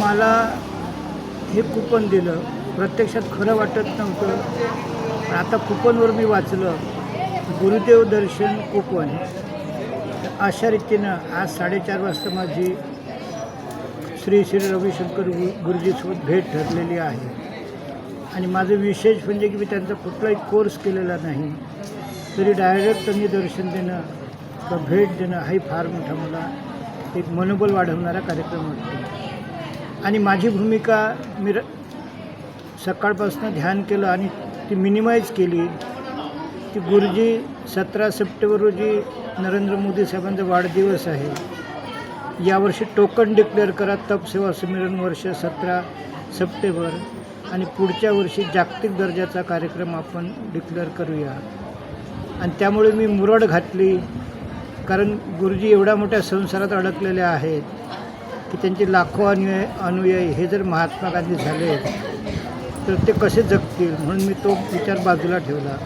मला हे कुपन दिलं. प्रत्यक्षात खरं वाटत नव्हतं. पण आता कुपनवर मी वाचलं. गुरुदेव दर्शन कुपन अशा रीतीनं आज साडेचार वाजता माझी श्री श्री रविशंकर गु गुरुजीसोबत भेट ठरलेली आहे. आणि माझं विशेष म्हणजे की मी त्यांचा कुठलाही कोर्स केलेला नाही. तरी डायरेक्ट त्यांनी दर्शन देणं किंवा भेट देणं हाही फार मोठा मला एक मनोबल वाढवणारा कार्यक्रम वाटतो. आणि माझी भूमिका मी र सकाळपासून ध्यान केलं आणि ती मिनिमाइज केली. की गुरुजी सतरा सप्टेंबर रोजी नरेंद्र मोदी साहेबांचा वाढदिवस आहे. यावर्षी टोकन डिक्लेअर करा तप सेवा संमेलन वर्ष सतरा सप्टेंबर आणि पुढच्या वर्षी जागतिक दर्जाचा कार्यक्रम आपण डिक्लेअर करूया. आणि त्यामुळे मी मुरड घातली कारण गुरुजी एवढ्या मोठ्या संसारात अडकलेल्या आहेत. की त्यांचे लाखो अनुय अनुयायी हे जर महात्मा गांधी झाले तर ते कसे जगतील? म्हणून मी तो विचार बाजूला ठेवला.